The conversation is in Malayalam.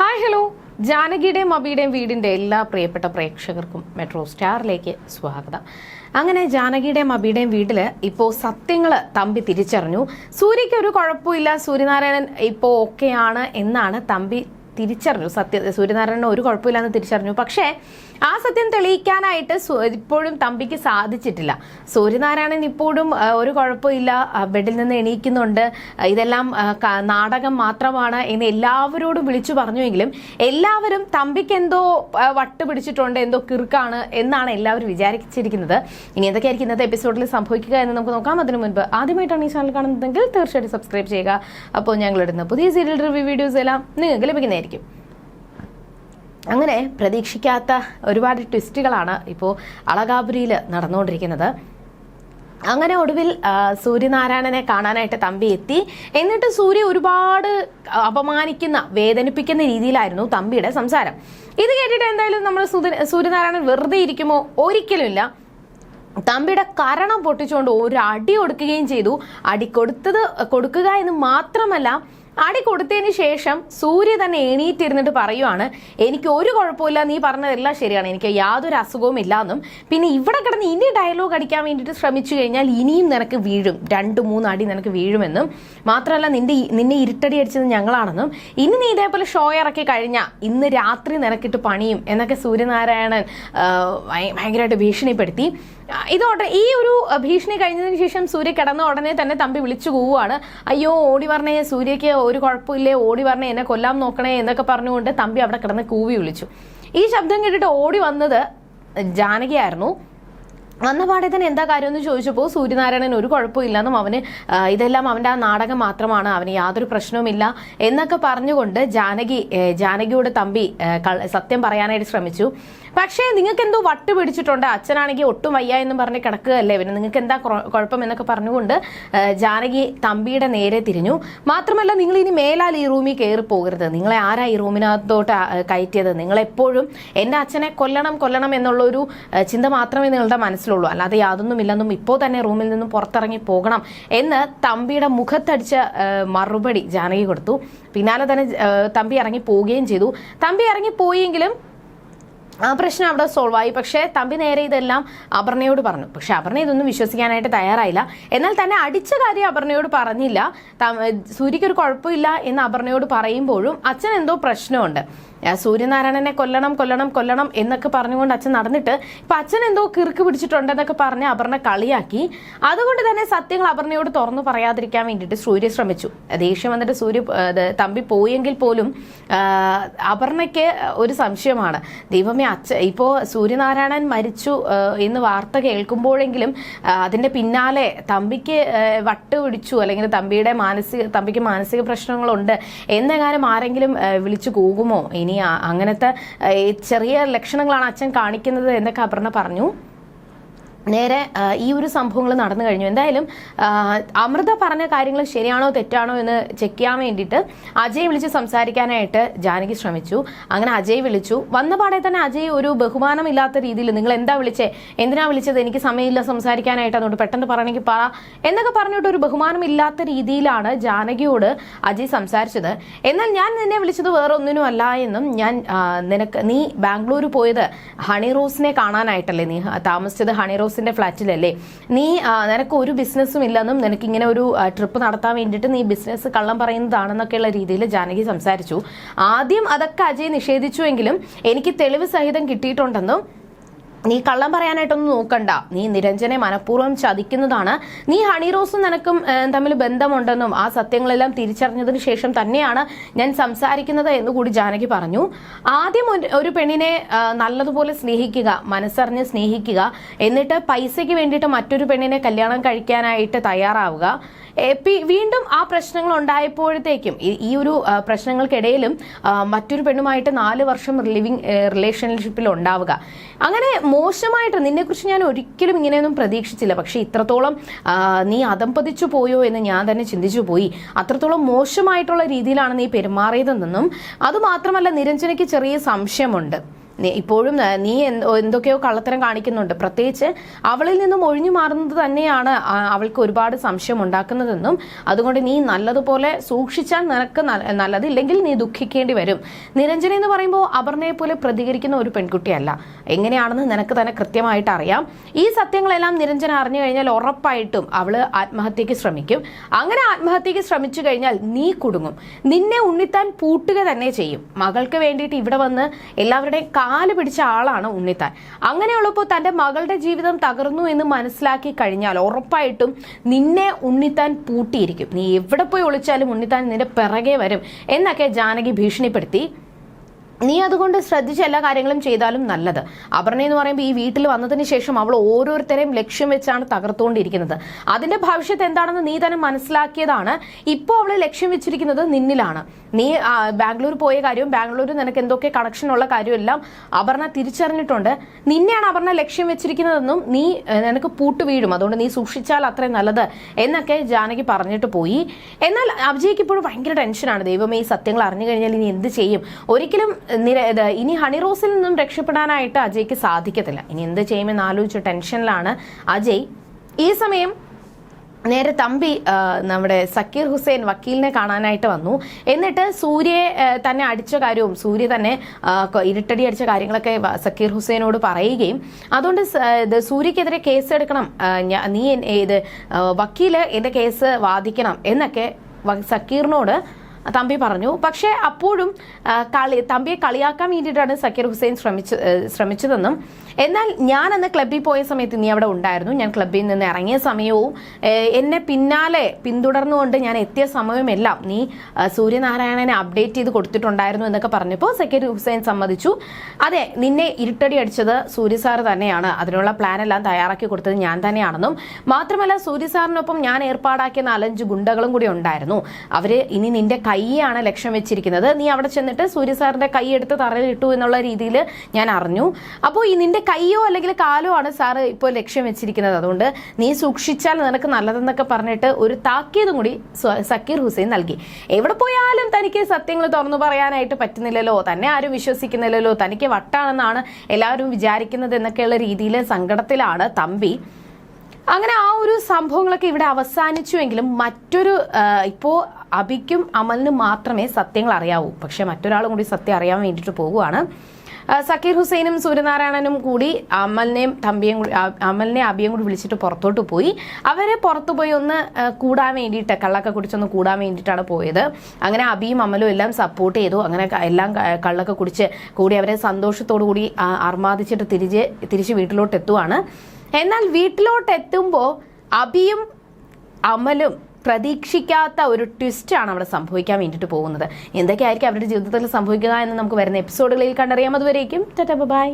ഹായ് ഹലോ ജാനകിയുടെയും അബിയുടെയും വീടിന്റെ എല്ലാ പ്രിയപ്പെട്ട പ്രേക്ഷകർക്കും മെട്രോ സ്റ്റാറിലേക്ക് സ്വാഗതം. അങ്ങനെ ജാനകിയുടെയും അബിയുടെയും വീട്ടിൽ ഇപ്പോൾ സത്യങ്ങൾ തമ്പി തിരിച്ചറിഞ്ഞു. സൂര്യയ്ക്ക് ഒരു കുഴപ്പമില്ല. സൂര്യനാരായണൻ ഇപ്പോൾ ഓക്കെയാണ് എന്നാണ് തമ്പി തിരിച്ചറിഞ്ഞു. സത്യ സൂര്യനാരായണന് ഒരു കുഴപ്പമില്ലാന്ന് തിരിച്ചറിഞ്ഞു. പക്ഷേ ആ സത്യം തെളിയിക്കാനായിട്ട് ഇപ്പോഴും തമ്പിക്ക് സാധിച്ചിട്ടില്ല. സൂര്യനാരായണൻ ഇപ്പോഴും ഒരു കുഴപ്പമില്ല ബെഡിൽ നിന്ന് എണീക്കുന്നുണ്ട്. ഇതെല്ലാം നാടകം മാത്രമാണ് എന്ന് എല്ലാവരോടും വിളിച്ചു പറഞ്ഞുവെങ്കിലും എല്ലാവരും തമ്പിക്ക് എന്തോ വട്ട് പിടിച്ചിട്ടുണ്ട് എന്തോ കിറുക്കാണ് എന്നാണ് എല്ലാവരും വിചാരിച്ചിരിക്കുന്നത്. ഇനി എന്തൊക്കെയായിരിക്കും ഇന്നത്തെ എപ്പിസോഡിൽ സംഭവിക്കുക എന്ന് നമുക്ക് നോക്കാം. അതിനു മുൻപ് ആദ്യമായിട്ടാണ് ഈ ചാനൽ കാണുന്നതെങ്കിൽ തീർച്ചയായിട്ടും സബ്സ്ക്രൈബ് ചെയ്യുക. അപ്പോൾ ഞങ്ങളിടുന്ന പുതിയ സീരിയൽ റിവ്യൂ വീഡിയോസ് എല്ലാം നിങ്ങൾക്ക് ലഭിക്കുന്നതായിരിക്കും. അങ്ങനെ പ്രതീക്ഷിക്കാത്ത ഒരുപാട് ട്വിസ്റ്റുകളാണ് ഇപ്പോൾ അളകാപുരിയിൽ നടന്നുകൊണ്ടിരിക്കുന്നത്. അങ്ങനെ ഒടുവിൽ സൂര്യനാരായണനെ കാണാനായിട്ട് തമ്പി എത്തി. എന്നിട്ട് സൂര്യ ഒരുപാട് അപമാനിക്കുന്ന വേദനിപ്പിക്കുന്ന രീതിയിലായിരുന്നു തമ്പിയുടെ സംസാരം. ഇത് കേട്ടിട്ട് എന്തായാലും നമ്മൾ സൂര്യനാരായണൻ വെറുതെ ഇരിക്കുമോ ഒരിക്കലുമില്ല. തമ്പിയുടെ കരണം പൊട്ടിച്ചുകൊണ്ട് ഒരു അടി കൊടുക്കുകയും ചെയ്തു. അടി കൊടുത്തത് കൊടുക്കുക എന്ന് മാത്രമല്ല അടി കൊടുത്തതിന് ശേഷം സൂര്യ തന്നെ എണീറ്റിരുന്നിട്ട് പറയുവാണ് എനിക്ക് ഒരു കുഴപ്പമില്ല നീ പറഞ്ഞതെല്ലാം ശരിയാണ്. എനിക്ക് യാതൊരു അസുഖവും ഇല്ലാന്നും. പിന്നെ ഇവിടെ കിടന്ന് ഇനി ഡയലോഗ് അടിക്കാൻ വേണ്ടിയിട്ട് ശ്രമിച്ചു കഴിഞ്ഞാൽ ഇനിയും നിനക്ക് വീഴും. രണ്ട് മൂന്ന് അടി നിനക്ക് വീഴുമെന്നും. മാത്രമല്ല നിന്റെ നിന്നെ ഇരുട്ടടി അടിച്ചത് ഞങ്ങളാണെന്നും. ഇനി നീ ഇതേപോലെ ഷോ ഇറക്കി കഴിഞ്ഞാൽ ഇന്ന് രാത്രി നിനക്കിട്ട് പണിയും. എന്നൊക്കെ സൂര്യനാരായണൻ ഭയങ്കരമായിട്ട് ഭീഷണിപ്പെടുത്തി. ഇതോടെ ഈ ഒരു ഭീഷണി കഴിഞ്ഞതിന് ശേഷം സൂര്യ കിടന്ന ഉടനെ തന്നെ തമ്പി വിളിച്ചു പോവുകയാണ് അയ്യോ ഓടി പറഞ്ഞ സൂര്യക്ക് ഒരു കുഴപ്പമില്ലേ? ഓടി പറഞ്ഞേ എന്നെ കൊല്ലാൻ നോക്കണേ എന്നൊക്കെ പറഞ്ഞുകൊണ്ട് തമ്പി അവിടെ കിടന്ന് കൂവി വിളിച്ചു. ഈ ശബ്ദം കേട്ടിട്ട് ഓടി വന്നത് ജാനകിയായിരുന്നു. വന്ന പാടെ തന്നെ എന്താ കാര്യമെന്ന് ചോദിച്ചപ്പോൾ സൂര്യനാരായണൻ ഒരു കുഴപ്പമില്ലെന്നും അവന് ഇതെല്ലാം അവന്റെ ആ നാടകം മാത്രമാണ് അവന് യാതൊരു പ്രശ്നവുമില്ല എന്നൊക്കെ പറഞ്ഞുകൊണ്ട് ജാനകി ജാനകിയുടെ തമ്പി സത്യം പറയാനായിട്ട് ശ്രമിച്ചു. പക്ഷേ നിങ്ങൾക്ക് എന്തോ വട്ട് പിടിച്ചിട്ടുണ്ട് അച്ഛനാണെങ്കിൽ ഒട്ടും വയ്യ എന്ന് പറഞ്ഞ് കിടക്കുകയല്ലേ പിന്നെ നിങ്ങൾക്ക് എന്താ കുഴപ്പം എന്നൊക്കെ പറഞ്ഞുകൊണ്ട് ജാനകി തമ്പിയുടെ നേരെ തിരിഞ്ഞു. മാത്രമല്ല നിങ്ങൾ ഇനി മേലാൽ ഈ റൂമിൽ കയറി പോകരുത്. നിങ്ങളെ ആരാ ഈ റൂമിനകത്തോട്ട് കയറ്റിയത്? നിങ്ങളെപ്പോഴും എന്റെ അച്ഛനെ കൊല്ലണം കൊല്ലണം എന്നുള്ള ഒരു ചിന്ത മാത്രമേ നിങ്ങളുടെ മനസ്സിലുള്ളൂ. അല്ലാതെ യാതൊന്നുമില്ലെന്നും ഇപ്പോൾ തന്നെ റൂമിൽ നിന്നും പുറത്തിറങ്ങി പോകണം എന്ന് തമ്പിയുടെ മുഖത്തടിച്ച മറുപടി ജാനകി കൊടുത്തു. പിന്നാലെ തന്നെ തമ്പി ഇറങ്ങി പോവുകയും ചെയ്തു. തമ്പി ഇറങ്ങി പോയെങ്കിലും ആ പ്രശ്നം അവിടെ സോൾവ് ആയി. പക്ഷേ തമ്പി നേരെ ഇതെല്ലാം അപർണയോട് പറഞ്ഞു. പക്ഷെ അപർണ ഇതൊന്നും വിശ്വസിക്കാനായിട്ട് തയ്യാറായില്ല. എന്നാൽ തന്നെ അടിച്ച കാര്യം അപർണയോട് പറഞ്ഞില്ല. സൂര്യക്ക് ഒരു കുഴപ്പമില്ല എന്ന് അപർണയോട് പറയുമ്പോഴും അച്ഛൻ എന്തോ പ്രശ്നമുണ്ട്. സൂര്യനാരായണനെ കൊല്ലണം കൊല്ലണം കൊല്ലണം എന്നൊക്കെ പറഞ്ഞുകൊണ്ട് അച്ഛൻ നടന്നിട്ട് ഇപ്പൊ അച്ഛൻ എന്തോ കിറുക്ക് പിടിച്ചിട്ടുണ്ടെന്നൊക്കെ പറഞ്ഞ് അപർണ കളിയാക്കി. അതുകൊണ്ട് തന്നെ സത്യങ്ങൾ അപർണയോട് തുറന്നു പറയാതിരിക്കാൻ വേണ്ടിയിട്ട് സൂര്യ ശ്രമിച്ചു. ദേഷ്യം വന്നിട്ട് സൂര്യ തമ്പി പോയെങ്കിൽ പോലും അപർണയ്ക്ക് ഒരു സംശയമാണ്. ദൈവമേ അച്ഛ ഇപ്പോൾ സൂര്യനാരായണൻ മരിച്ചു എന്ന് വാർത്ത കേൾക്കുമ്പോഴെങ്കിലും അതിന്റെ പിന്നാലെ തമ്പിക്ക് വട്ട് പിടിച്ചു അല്ലെങ്കിൽ തമ്പിയുടെ മാനസിക തമ്പിക്ക് മാനസിക പ്രശ്നങ്ങളുണ്ട് എന്നെങ്ങാനും ആരെങ്കിലും വിളിച്ചു കൂകുമോ? ഇനി ആ- അങ്ങനത്തെ ചെറിയ ലക്ഷണങ്ങളാണ് അച്ഛൻ കാണിക്കുന്നത് എന്നൊക്കെ അപർണ പറഞ്ഞു. നേരെ ഈ ഒരു സംഭവങ്ങൾ നടന്നു കഴിഞ്ഞു. എന്തായാലും അമൃത പറഞ്ഞ കാര്യങ്ങൾ ശരിയാണോ തെറ്റാണോ എന്ന് ചെക്ക് ചെയ്യാൻ വേണ്ടിയിട്ട് അജയ് വിളിച്ച് സംസാരിക്കാനായിട്ട് ജാനകി ശ്രമിച്ചു. അങ്ങനെ അജയ് വിളിച്ചു. വന്ന പാടെ തന്നെ അജയ് ഒരു ബഹുമാനമില്ലാത്ത രീതിയിൽ നിങ്ങൾ എന്താ വിളിച്ചേ? എന്തിനാ വിളിച്ചത്? എനിക്ക് സമയമില്ല സംസാരിക്കാനായിട്ട്. അതുകൊണ്ട് പെട്ടെന്ന് പറയണമെങ്കിൽ പറ. എന്നൊക്കെ പറഞ്ഞിട്ട് ഒരു ബഹുമാനമില്ലാത്ത രീതിയിലാണ് ജാനകിയോട് അജയ് സംസാരിച്ചത്. എന്നാൽ ഞാൻ നിന്നെ വിളിച്ചത് വേറെ ഒന്നിനും അല്ല എന്നും ഞാൻ നിനക്ക് നീ ബാംഗ്ലൂർ പോയത് ഹണി റോസിനെ കാണാനായിട്ടല്ലേ? നീ താമസിച്ചത് ഹണി റോസിന്റെ ഫ്ലാറ്റിലല്ലേ? നീ നിനക്ക് ഒരു ബിസിനസ്സും ഇല്ലെന്നും നിനക്ക് ഇങ്ങനെ ഒരു ട്രിപ്പ് നടത്താൻ വേണ്ടിയിട്ട് നീ ബിസിനസ് കള്ളം പറയുന്നതാണെന്നൊക്കെയുള്ള രീതിയിൽ ജാനകി സംസാരിച്ചു. ആദ്യം അതൊക്കെ അജയ് നിഷേധിച്ചുവെങ്കിലും എനിക്ക് തെളിവ് സഹിതം കിട്ടിയിട്ടുണ്ടെന്നും നീ കള്ളം പറയാനായിട്ടൊന്നും നോക്കണ്ട. നീ നിരഞ്ജനെ മനഃപൂർവം ചതിക്കുന്നതാണ്. നീ ഹണി റോസും നിനക്കും തമ്മിൽ ബന്ധമുണ്ടെന്നും ആ സത്യങ്ങളെല്ലാം തിരിച്ചറിഞ്ഞതിന് ശേഷം തന്നെയാണ് ഞാൻ സംസാരിക്കുന്നത് എന്ന് കൂടി ജാനകി പറഞ്ഞു. ആദ്യം ഒരു- പെണ്ണിനെ നല്ലതുപോലെ സ്നേഹിക്കുക മനസ്സറിഞ്ഞ് സ്നേഹിക്കുക എന്നിട്ട് പൈസയ്ക്ക് വേണ്ടിയിട്ട് മറ്റൊരു പെണ്ണിനെ കല്യാണം കഴിക്കാനായിട്ട് തയ്യാറാവുക. വീണ്ടും ആ പ്രശ്നങ്ങൾ ഉണ്ടായപ്പോഴത്തേക്കും ഈ- ഒരു പ്രശ്നങ്ങൾക്കിടയിലും മറ്റൊരു പെണ്ണുമായിട്ട് നാല് വർഷം ലിവിങ് റിലേഷൻഷിപ്പിൽ ഉണ്ടാവുക. അങ്ങനെ മോശമായിട്ട് നിന്നെക്കുറിച്ച് ഞാൻ ഒരിക്കലും ഇങ്ങനെയൊന്നും പ്രതീക്ഷിച്ചില്ല. പക്ഷേ ഇത്രത്തോളം നീ അതമ്പതിച്ചു പോയോ എന്ന് ഞാൻ തന്നെ ചിന്തിച്ചു പോയി. അത്രത്തോളം മോശമായിട്ടുള്ള രീതിയിലാണ് നീ പെരുമാറിയതെന്നും അതുമാത്രമല്ല നിരഞ്ജനയ്ക്ക് ചെറിയ സംശയമുണ്ട്. ഇപ്പോഴും നീ എന്തൊക്കെയോ കള്ളത്തരം കാണിക്കുന്നുണ്ട്. പ്രത്യേകിച്ച് അവളിൽ നിന്നും ഒഴിഞ്ഞു മാറുന്നത് തന്നെയാണ് അവൾക്ക് ഒരുപാട് സംശയം ഉണ്ടാക്കുന്നതെന്നും അതുകൊണ്ട് നീ നല്ലതുപോലെ സൂക്ഷിച്ചാൽ നിനക്ക് നല്ലത് ഇല്ലെങ്കിൽ നീ ദുഃഖിക്കേണ്ടി വരും. നിരഞ്ജന എന്ന് പറയുമ്പോൾ അപർണയെ പോലെ പ്രതികരിക്കുന്ന ഒരു പെൺകുട്ടിയല്ല. എങ്ങനെയാണെന്ന് നിനക്ക് തന്നെ കൃത്യമായിട്ട് അറിയാം. ഈ സത്യങ്ങളെല്ലാം നിരഞ്ജന അറിഞ്ഞു കഴിഞ്ഞാൽ ഉറപ്പായിട്ടും അവൾ ആത്മഹത്യക്ക് ശ്രമിക്കും. അങ്ങനെ ആത്മഹത്യക്ക് ശ്രമിച്ചു കഴിഞ്ഞാൽ നീ കുടുങ്ങും. നിന്നെ ഉണ്ണിത്താൻ പൂട്ടുക തന്നെ ചെയ്യും. മകൾക്ക് വേണ്ടിയിട്ട് ഇവിടെ വന്ന് എല്ലാവരുടെയും കാൽ പിടിച്ച ആളാണ് ഉണ്ണിത്താൻ. അങ്ങനെയുള്ളപ്പോൾ തന്റെ മകളുടെ ജീവിതം തകർന്നു എന്ന് മനസ്സിലാക്കി കഴിഞ്ഞാൽ ഉറപ്പായിട്ടും നിന്നെ ഉണ്ണിത്താൻ പൂട്ടിയിരിക്കും. നീ എവിടെ പോയി ഒളിച്ചാലും ഉണ്ണിത്താൻ നിന്റെ പിറകെ വരും എന്നൊക്കെ ജാനകി ഭീഷണിപ്പെടുത്തി. നീ അതുകൊണ്ട് ശ്രദ്ധിച്ച് എല്ലാ കാര്യങ്ങളും ചെയ്താലും നല്ലത്. അപർണ എന്ന് പറയുമ്പോൾ ഈ വീട്ടിൽ വന്നതിന് ശേഷം അവൾ ഓരോരുത്തരെയും ലക്ഷ്യം വെച്ചാണ് തകർത്തുകൊണ്ടിരിക്കുന്നത്. അതിന്റെ ഭവിഷ്യത്ത് എന്താണെന്ന് നീ തന്നെ മനസ്സിലാക്കിയതാണ്. ഇപ്പോൾ അവൾ ലക്ഷ്യം വെച്ചിരിക്കുന്നത് നിന്നിലാണ്. നീ ബാംഗ്ലൂർ പോയ കാര്യവും ബാംഗ്ലൂരിൽ നിനക്ക് എന്തൊക്കെ കണക്ഷൻ ഉള്ള കാര്യമെല്ലാം അപർണ തിരിച്ചറിഞ്ഞിട്ടുണ്ട്. നിന്നെയാണ് അപർണ ലക്ഷ്യം വെച്ചിരിക്കുന്നതെന്നും നീ നിനക്ക് പൂട്ട് വീഴും. അതുകൊണ്ട് നീ സൂക്ഷിച്ചാൽ അത്രയും നല്ലത് എന്നൊക്കെ ജാനകി പറഞ്ഞിട്ട് പോയി. എന്നാൽ അഭിജയ്ക്ക് ഇപ്പോഴും ഭയങ്കര ടെൻഷനാണ് ദൈവമേ ഈ സത്യങ്ങൾ അറിഞ്ഞു കഴിഞ്ഞാൽ ഇനി എന്ത് ചെയ്യും? ഒരിക്കലും നിര- ഇനി ഹണി റോസിൽ നിന്നും രക്ഷപ്പെടാനായിട്ട് അജയ്ക്ക് സാധിക്കത്തില്ല. ഇനി എന്ത് ചെയ്യുമെന്ന് ആലോചിച്ച് ടെൻഷനിലാണ് അജയ്. ഈ സമയം നേരെ തമ്പി നമ്മുടെ സക്കീർ ഹുസൈൻ വക്കീലിനെ കാണാനായിട്ട് വന്നു. എന്നിട്ട് സൂര്യയെ തന്നെ അടിച്ച കാര്യവും സൂര്യ തന്നെ ഇരുട്ടടി അടിച്ച കാര്യങ്ങളൊക്കെ സക്കീർ ഹുസൈനോട് പറയുകയും അതുകൊണ്ട് ഇത് സൂര്യക്കെതിരെ കേസ് എടുക്കണം നീ ഇത് വക്കീൽ എന്റെ കേസ് വാദിക്കണം എന്നൊക്കെ സക്കീറിനോട് തമ്പി പറഞ്ഞു. പക്ഷേ അപ്പോഴും കളി തമ്പിയെ കളിയാക്കാൻ വേണ്ടിയിട്ടാണ് സക്കീർ ഹുസൈൻ ശ്രമിച്ചു ശ്രമിച്ചതെന്നും എന്നാൽ ഞാൻ അന്ന് ക്ലബ്ബിൽ പോയ സമയത്ത് നീ അവിടെ ഉണ്ടായിരുന്നു. ഞാൻ ക്ലബ്ബിൽ നിന്ന് ഇറങ്ങിയ സമയവും എന്നെ പിന്നാലെ പിന്തുടർന്നുകൊണ്ട് ഞാൻ എത്തിയ സമയമെല്ലാം നീ സൂര്യനാരായണനെ അപ്ഡേറ്റ് ചെയ്ത് കൊടുത്തിട്ടുണ്ടായിരുന്നു എന്നൊക്കെ പറഞ്ഞപ്പോൾ സക്കീർ ഹുസൈൻ സമ്മതിച്ചു. അതെ നിന്നെ ഇരുട്ടടി അടിച്ചത് സൂര്യ സാർ തന്നെയാണ്. അതിനുള്ള പ്ലാൻ എല്ലാം തയ്യാറാക്കി കൊടുത്തത് ഞാൻ തന്നെയാണെന്നും മാത്രമല്ല സൂര്യ സാറിനൊപ്പം ഞാൻ ഏർപ്പാടാക്കിയ നാലഞ്ച് ഗുണ്ടകളും കൂടി ഉണ്ടായിരുന്നു. അവർ ഇനി നിന്റെ കൈയാണ് ലക്ഷ്യം വെച്ചിരിക്കുന്നത്. നീ അവിടെ ചെന്നിട്ട് സൂര്യ സാറിന്റെ കൈ എടുത്ത് തറയിലിട്ടു എന്നുള്ള രീതിയിൽ ഞാൻ അറിഞ്ഞു. അപ്പോൾ ഈ നിന്റെ കൈയോ അല്ലെങ്കിൽ കാലോ ആണ് സാറ് ഇപ്പോൾ ലക്ഷ്യം വെച്ചിരിക്കുന്നത്. അതുകൊണ്ട് നീ സൂക്ഷിച്ചാൽ നിനക്ക് നല്ലതെന്നൊക്കെ പറഞ്ഞിട്ട് ഒരു താക്കീതും കൂടി സക്കീർ ഹുസൈൻ നൽകി. എവിടെ പോയാലും തനിക്ക് സത്യങ്ങൾ തുറന്നു പറയാനായിട്ട് പറ്റുന്നില്ലല്ലോ. തന്നെ ആരും വിശ്വസിക്കുന്നില്ലല്ലോ. തനിക്ക് വട്ടാണെന്നാണ് എല്ലാവരും വിചാരിക്കുന്നത് എന്നൊക്കെയുള്ള രീതിയിൽ സങ്കടത്തിലാണ് തമ്പി. അങ്ങനെ ആ ഒരു സംഭവങ്ങളൊക്കെ ഇവിടെ അവസാനിച്ചുവെങ്കിലും മറ്റൊരു ഇപ്പോൾ ഇപ്പോ അബിക്കും അമലിനും മാത്രമേ സത്യങ്ങൾ അറിയാവൂ. പക്ഷെ മറ്റൊരാളും കൂടി സത്യം അറിയാൻ വേണ്ടിയിട്ട് പോവുകയാണ് സക്കീർ ഹുസൈനും സൂര്യനാരായണനും കൂടി അമലിനെയും തമ്പിയും കൂടി അമലിനെ അബിയും കൂടി വിളിച്ചിട്ട് പുറത്തോട്ട് പോയി. അവരെ പുറത്തു പോയി ഒന്ന് കൂടാൻ വേണ്ടിയിട്ട് കള്ളൊക്കെ കുടിച്ചൊന്ന് കൂടാൻ വേണ്ടിയിട്ടാണ് പോയത്. അങ്ങനെ അബിയും അമലും എല്ലാം സപ്പോർട്ട് ചെയ്തു. അങ്ങനെ എല്ലാം കള്ളൊക്കെ കുടിച്ച് കൂടി അവരെ സന്തോഷത്തോടു കൂടി അർമാദിച്ചിട്ട് തിരിച്ച് തിരിച്ച് വീട്ടിലോട്ട് എത്തുവാണ് എന്നാൽ വീട്ടിലോട്ട് എത്തുമ്പോൾ അബിയും അമലും പ്രതീക്ഷിക്കാത്ത ഒരു ട്വിസ്റ്റാണ് അവിടെ സംഭവിക്കാൻ വേണ്ടിയിട്ട് പോകുന്നത്. എന്തൊക്കെയായിരിക്കും അവരുടെ ജീവിതത്തിൽ സംഭവിക്കുക എന്ന് നമുക്ക് വരുന്ന എപ്പിസോഡുകളിൽ കണ്ടറിയാം. അതുവരേക്കും ബൈ.